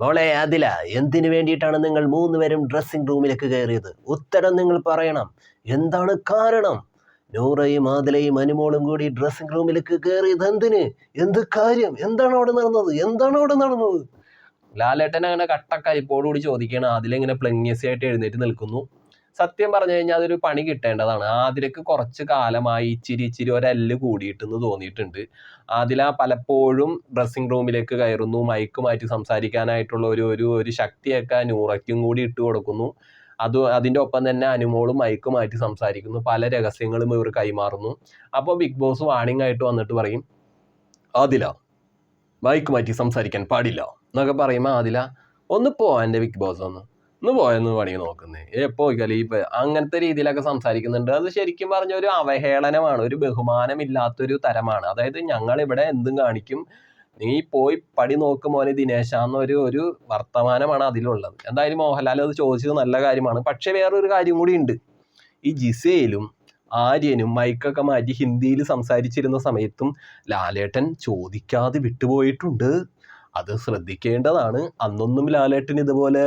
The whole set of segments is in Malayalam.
മോളെ അതില എന്തിനു വേണ്ടിയിട്ടാണ് നിങ്ങൾ മൂന്നുപേരും ഡ്രസ്സിംഗ് റൂമിലേക്ക് കയറിയത്? ഉത്തരം നിങ്ങൾ പറയണം. എന്താണ് കാരണം? നൂറയും ആദിലയും അനുമോളും കൂടി ഡ്രസ്സിംഗ് റൂമിലേക്ക് കയറിയത് എന്തിന്? എന്ത് കാര്യം? എന്താണ് അവിടെ നടന്നത്? എന്താണ് അവിടെ നടന്നത്? ലാലേട്ടൻ അങ്ങനെ കട്ടക്കരിപ്പോടുകൂടി ചോദിക്കുകയാണ്. ആദിലിങ്ങനെ പ്ലങ്യസി ആയിട്ട് എഴുന്നേറ്റ് നിൽക്കുന്നു. സത്യം പറഞ്ഞു കഴിഞ്ഞാൽ അതൊരു പണി കിട്ടേണ്ടതാണ്. ആതിരക്ക് കുറച്ച് കാലമായി ഇച്ചിരി ഇച്ചിരി ഒരല്ല് കൂടിയിട്ടെന്ന് തോന്നിയിട്ടുണ്ട്. ആതില പലപ്പോഴും ഡ്രസ്സിംഗ് റൂമിലേക്ക് കയറുന്നു മൈക്ക് മാറ്റി സംസാരിക്കാനായിട്ടുള്ള ഒരു ഒരു ഒരു ശക്തിയൊക്കെ നൂറയ്ക്കും കൂടി ഇട്ട് കൊടുക്കുന്നു. അത് അതിന്റെ ഒപ്പം തന്നെ അനുമോളും മൈക്ക് മാറ്റി സംസാരിക്കുന്നു. പല രഹസ്യങ്ങളും ഇവർ കൈമാറുന്നു. അപ്പോൾ ബിഗ് ബോസ് വാണിംഗ് ആയിട്ട് വന്നിട്ട് പറയും ആദില മൈക്ക് മാറ്റി സംസാരിക്കാൻ പാടില്ല എന്നൊക്കെ പറയുമ്പോൾ ആദില ഒന്ന് പോ എന്റെ ബിഗ് ബോസ് ഒന്ന്. ഒന്ന് പോയെന്ന് പണി നോക്കുന്നേ. എപ്പോ ഈ അങ്ങനത്തെ രീതിയിലൊക്കെ സംസാരിക്കുന്നുണ്ട്. അത് ശരിക്കും പറഞ്ഞ ഒരു അവഹേളനമാണ് ഒരു ബഹുമാനമില്ലാത്തൊരു തരമാണ്. അതായത് ഞങ്ങൾ ഇവിടെ എന്തും കാണിക്കും. നീ പോയി പടി നോക്ക് മോനെ ദിനേശ എന്നൊരു ഒരു വർത്തമാനമാണ് അതിലുള്ളത്. എന്തായാലും മോഹൻലാൽ അത് ചോദിച്ചത് നല്ല കാര്യമാണ്. പക്ഷെ വേറൊരു കാര്യം കൂടി ഉണ്ട്. ഈ ജിസയിലും ആര്യനും മൈക്കൊക്കെ മാറ്റി ഹിന്ദിയിൽ സംസാരിച്ചിരുന്ന സമയത്തും ലാലേട്ടൻ ചോദിക്കാതെ വിട്ടുപോയിട്ടുണ്ട്. അത് ശ്രദ്ധിക്കേണ്ടതാണ്. അന്നൊന്നും ലാലേട്ടൻ ഇതുപോലെ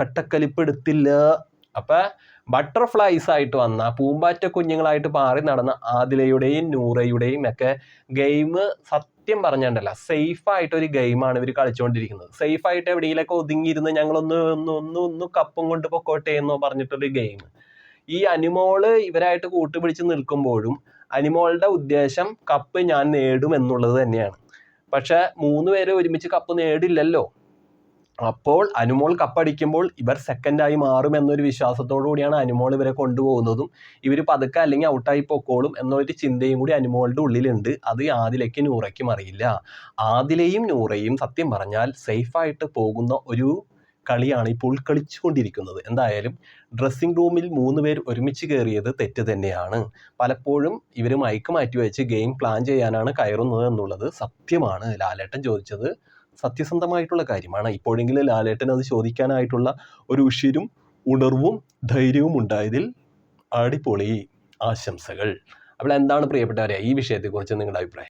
കട്ടക്കലിപ്പെടുത്തില്ല. അപ്പൊ ബട്ടർഫ്ലൈസ് ആയിട്ട് വന്ന പൂമ്പാറ്റ കുഞ്ഞുങ്ങളായിട്ട് പാറി നടന്ന ആദിലയുടെയും നൂറയുടെയും ഒക്കെ ഗെയിം സത്യം പറഞ്ഞിട്ടുണ്ടല്ല സേഫ് ആയിട്ട് ഒരു ഗെയിമാണ് ഇവർ കളിച്ചുകൊണ്ടിരിക്കുന്നത് സേഫ് ആയിട്ട് എവിടെയെങ്കിലൊക്കെ ഒതുങ്ങിയിരുന്ന് ഞങ്ങളൊന്ന് ഒന്ന് ഒന്ന് ഒന്ന് കപ്പും കൊണ്ട് പൊക്കോട്ടെ എന്നോ പറഞ്ഞിട്ടൊരു ഗെയിം ഈ അനിമോൾ ഇവരായിട്ട് കൂട്ടുപിടിച്ച് നിൽക്കുമ്പോഴും അനിമോളുടെ ഉദ്ദേശം കപ്പ് ഞാൻ നേടും എന്നുള്ളത് തന്നെയാണ്. പക്ഷെ മൂന്ന് പേര് ഒരുമിച്ച് കപ്പ് നേടില്ലല്ലോ. അപ്പോൾ അനുമോൾ കപ്പടിക്കുമ്പോൾ ഇവർ സെക്കൻഡായി മാറും എന്നൊരു വിശ്വാസത്തോടു കൂടിയാണ് അനുമോൾ ഇവരെ കൊണ്ടുപോകുന്നതും. ഇവർ പതുക്കെ അല്ലെങ്കിൽ ഔട്ടായി പൊക്കോളും എന്നൊരു ചിന്തയും കൂടി അനുമോളുടെ ഉള്ളിലുണ്ട്. അത് ആദിലേക്ക് നൂറയ്ക്കും അറിയില്ല. ആദിലയും നൂറയും സത്യം പറഞ്ഞാൽ സേഫായിട്ട് പോകുന്ന ഒരു കളിയാണ് ഇപ്പോൾ കളിച്ചുകൊണ്ടിരിക്കുന്നത്. എന്തായാലും ഡ്രസ്സിംഗ് റൂമിൽ മൂന്ന് പേർ ഒരുമിച്ച് കയറിയത് തെറ്റ് തന്നെയാണ്. പലപ്പോഴും ഇവർ മയക്ക് മാറ്റി വെച്ച് ഗെയിം പ്ലാൻ ചെയ്യാനാണ് കയറുന്നത് എന്നുള്ളത് സത്യമാണ്. ലാലേട്ടൻ ചോദിച്ചത് സത്യസന്ധമായിട്ടുള്ള കാര്യമാണ്. ഇപ്പോഴെങ്കിലും ലാലേട്ടൻ അത് ചോദിക്കാനായിട്ടുള്ള ഒരു ഉഷിരും ഉണർവും ധൈര്യവും ഉണ്ടായതിൽ അടിപൊളി ആശംസകൾ. അപ്പോൾ എന്താണ് പ്രിയപ്പെട്ടവരെ ഈ വിഷയത്തെക്കുറിച്ച് നിങ്ങളുടെ അഭിപ്രായം?